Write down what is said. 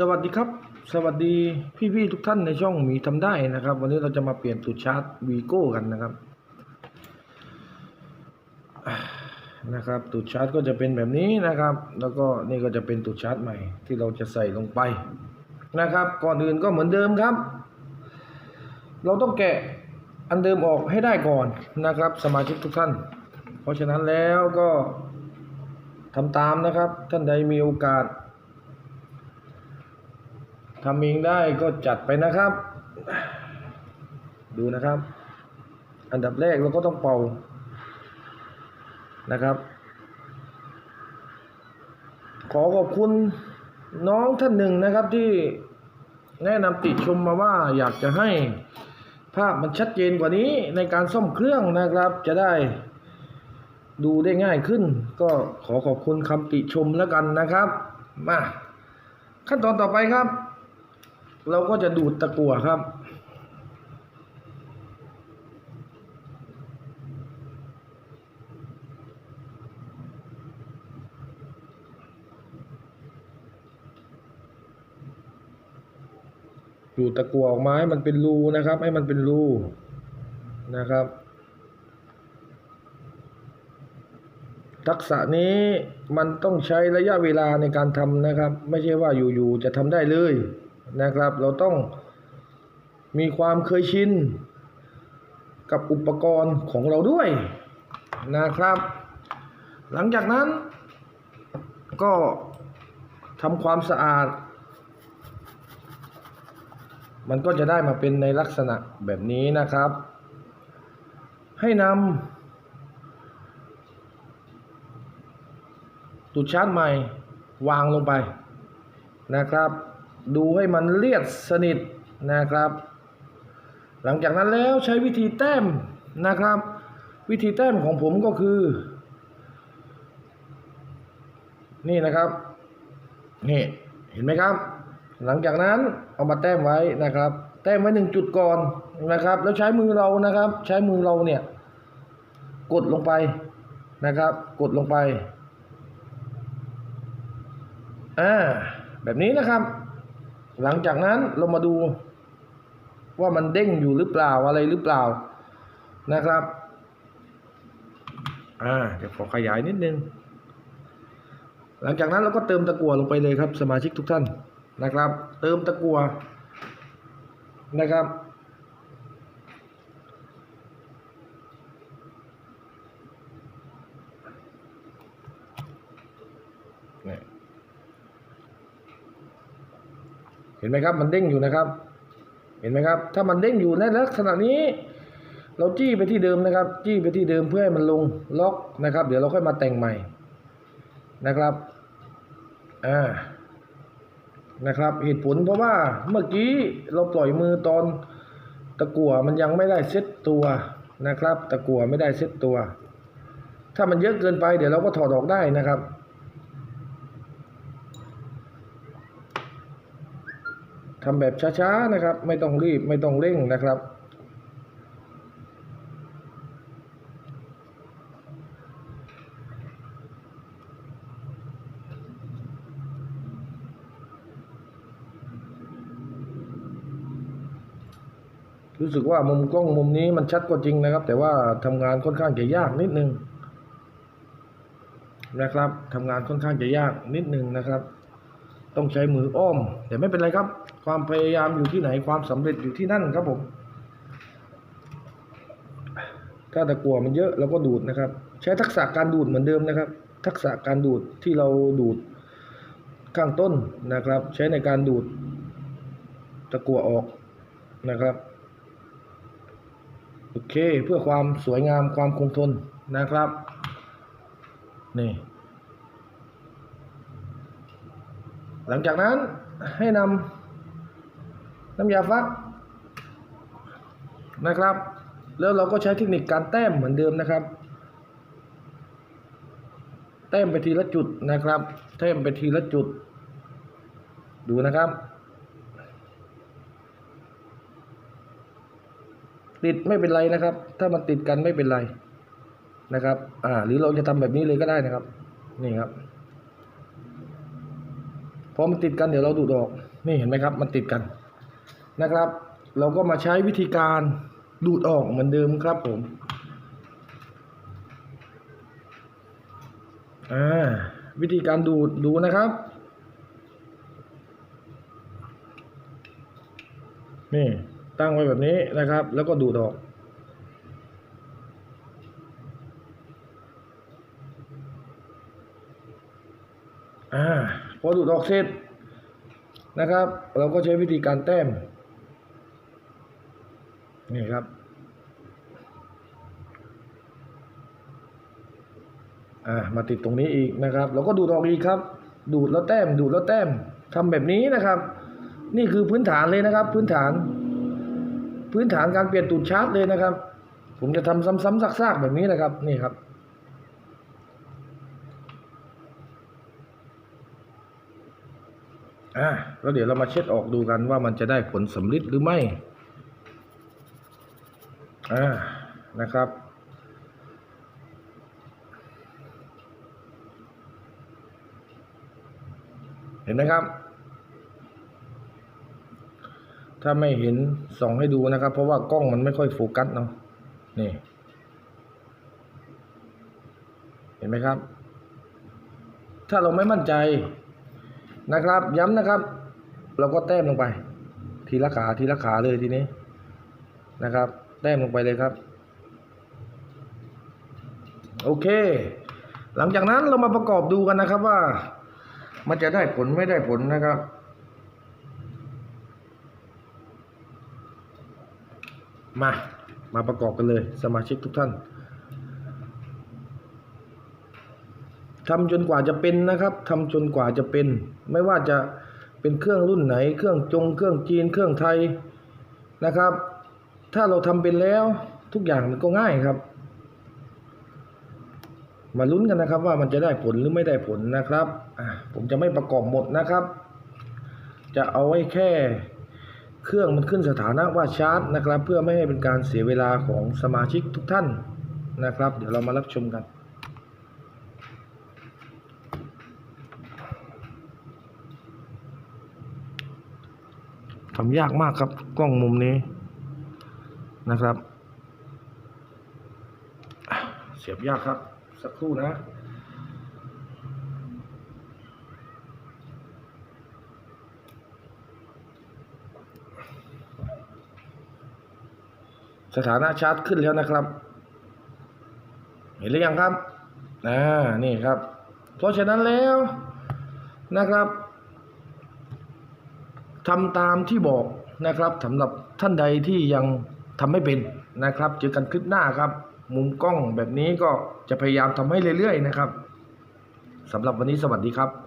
สวัสดีครับ สวัสดีพี่ๆทุกท่านในช่องหมีทำได้นะครับ วันนี้เราจะมาเปลี่ยนตูดชาร์จวีโก้กันนะครับนะครับตูดชาร์จก็จะเป็นแบบนี้นะครับ แล้วก็นี่ก็จะเป็นตูดชาร์จใหม่ที่เราจะใส่ลงไปนะครับ ก่อนอื่นก็เหมือนเดิมครับ เราต้องแกะอันเดิมออกให้ได้ก่อนนะครับ สมาชิกทุกท่าน เพราะฉะนั้นแล้วก็ทำตามนะครับท่านใดมีโอกาส ทำเองได้ก็จัดไปนะครับ ดูนะครับ อันดับแรกเราก็ต้องเป่านะครับ ขอขอบคุณน้องท่านหนึ่งนะครับที่แนะนำติชมมาว่าอยากจะให้ภาพมันชัดเจนกว่านี้ในการซ่อมเครื่องนะครับ จะได้ดูได้ง่ายขึ้น ก็ขอขอบคุณคำติชมแล้วกันนะครับ มา ขั้นตอนต่อไปครับ เราก็จะดูดตะกั่วครับ ดูดตะกั่วออกมาให้มันเป็นรูนะครับ ให้มันเป็นรูนะครับทักษะนี้มันต้องใช้ระยะเวลาในการทำนะครับ ไม่ใช่ว่าอยู่ๆจะทำได้เลย นะครับ เราต้องมีความเคยชินกับอุปกรณ์ของเราด้วยนะครับ หลังจากนั้นก็ทำความสะอาด มันก็จะได้มาเป็นในลักษณะแบบนี้นะครับ ให้นำตูดชาร์จใหม่วางลงไปนะครับ ดูให้มันเรียดสนิทนะครับ หลังจากนั้นแล้วใช้วิธีแต้มนะครับ วิธีแต้มของผมก็คือ นี่นะครับนี่เห็นไหมครับ หลังจากนั้นเอามาแต้มไว้นะครับ แต้มไว้หนึ่งจุดก่อนนะครับ แล้วใช้มือเรานะครับ ใช้มือเราเนี่ยกดลงไปนะครับ กดลงไปอ่าแบบนี้นะครับ หลังจากนั้นเรามาดูว่ามันเด้งอยู่หรือเปล่าอะไรหรือเปล่านะครับ อ่าเดี๋ยวขอขยายนิดนึง หลังจากนั้นเราก็เติมตะกั่วลงไปเลยครับ สมาชิกทุกท่านนะครับ เติมตะกั่วนะครับ เนี่ย เห็นไหมครับ มันเด้งอยู่นะครับ เห็นไหมครับ ถ้ามันเด้งอยู่ในลักษณะนี้ เราจี้ไปที่เดิมนะครับ จี้ไปที่เดิมเพื่อให้มันลงล็อกนะครับ เดี๋ยวเราค่อยมาแต่งใหม่นะครับอ่านะครับ เหตุผลเพราะว่าเมื่อกี้เราปล่อยมือตอนตะกั่วมันยังไม่ได้เซ็ตตัวนะครับ ตะกั่วไม่ได้เซ็ตตัว ถ้ามันเยอะเกินไปเดี๋ยวเราก็ถอดออกได้นะครับ ทำแบบช้าๆนะครับ ไม่ต้องรีบไม่ต้องเร่งนะครับ รู้สึกว่ามุมกล้องมุมนี้มันชัดกว่าจริงนะครับ แต่ว่าทำงานค่อนข้างจะยากนิดนึงนะครับทำงานค่อนข้างจะยากนิดนึงนะครับ ต้องใช้มืออ้อม แต่ไม่เป็นไรครับ ความพยายามอยู่ที่ไหนความสำเร็จอยู่ที่นั่นครับผม ถ้าตะกั่วมันเยอะเราก็ดูดนะครับ ใช้ทักษะการดูดเหมือนเดิมนะครับ ทักษะการดูดที่เราดูดข้างต้นนะครับ ใช้ในการดูดตะกั่วออกนะครับโอเคเพื่อความสวยงามความคงทนนะครับนี่ หลังจากนั้นให้นำน้ำยาฟักนะครับ แล้วเราก็ใช้เทคนิคการแต้มเหมือนเดิมนะครับ แต้มไปทีละจุดนะครับ แต้มไปทีละจุด ดูนะครับ ติดไม่เป็นไรนะครับ ถ้ามันติดกันไม่เป็นไรนะครับ อ่า หรือเราจะทำแบบนี้เลยก็ได้นะครับ นี่ครับ พอมันติดกันเดี๋ยวเราดูดออกนี่เห็นไหมครับ มันติดกันนะครับ เราก็มาใช้วิธีการดูดออกเหมือนเดิมครับผมอ่าวิธีการดูดดูนะครับนี่ตั้งไว้แบบนี้นะครับ แล้วก็ดูดออก อ่า อดูดออกเสร็จนะครับ เราก็ใช้วิธีการแต้ม นี่ครับ อ่ามาติดตรงนี้อีกนะครับ เราก็ดูดออกอีกครับ ดูดแล้วแต้ม ดูดแล้วแต้มทำแบบนี้นะครับ นี่คือพื้นฐานเลยนะครับ พื้นฐาน พื้นฐานการเปลี่ยนตูดชาร์จเลยนะครับ ผมจะทำซ้ำๆซากๆแบบนี้นะครับ นี่ครับ อ่าแล้วเดี๋ยวเรามาเช็ดออกดูกันว่ามันจะได้ผลสำลิดหรือไม่อ่านะครับ เห็นไหมครับ ถ้าไม่เห็นส่องให้ดูนะครับ เพราะว่ากล้องมันไม่ค่อยโฟกัสเนาะนี่ เห็นไหมครับ ถ้าเราไม่มั่นใจ นะครับ ย้ำนะครับ เราก็แต้มลงไป ทีละขาทีละขาเลยทีนี้นะครับ แต้มลงไปเลยครับ โอเค หลังจากนั้นเรามาประกอบดูกันนะครับว่า มันจะได้ผลไม่ได้ผลนะครับมา มาประกอบกันเลยสมาชิกทุกท่าน ทำจนกว่าจะเป็นนะครับทำจนกว่าจะเป็น ไม่ว่าจะเป็นเครื่องรุ่นไหน เครื่องจง เครื่องจีน เครื่องไทยนะครับ ถ้าเราทำเป็นแล้วทุกอย่างมันก็ง่ายครับ มาลุ้นกันนะครับว่ามันจะได้ผลหรือไม่ได้ผลนะครับผมจะไม่ประกอบหมดนะครับ จะเอาไว้แค่เครื่องมันขึ้นสถานะว่าชาร์จนะครับ เพื่อไม่ให้เป็นการเสียเวลาของสมาชิกทุกท่านนะครับ เดี๋ยวเรามารับชมกัน ทำยากมากครับกล้องมุมนี้นะครับ เสียบยากครับ สักครู่นะสถานะชาร์จขึ้นแล้วนะครับ เห็นหรือยังครับ อ่า นี่ครับ เพราะฉะนั้นแล้วนะครับ ทำตามที่บอกนะครับสำหรับท่านใดที่ยังทำไม่เป็นนะครับ เจอกันคลิปหน้าครับ มุมกล้องแบบนี้ก็จะพยายามทำให้เรื่อยๆนะครับสำหรับวันนี้สวัสดีครับ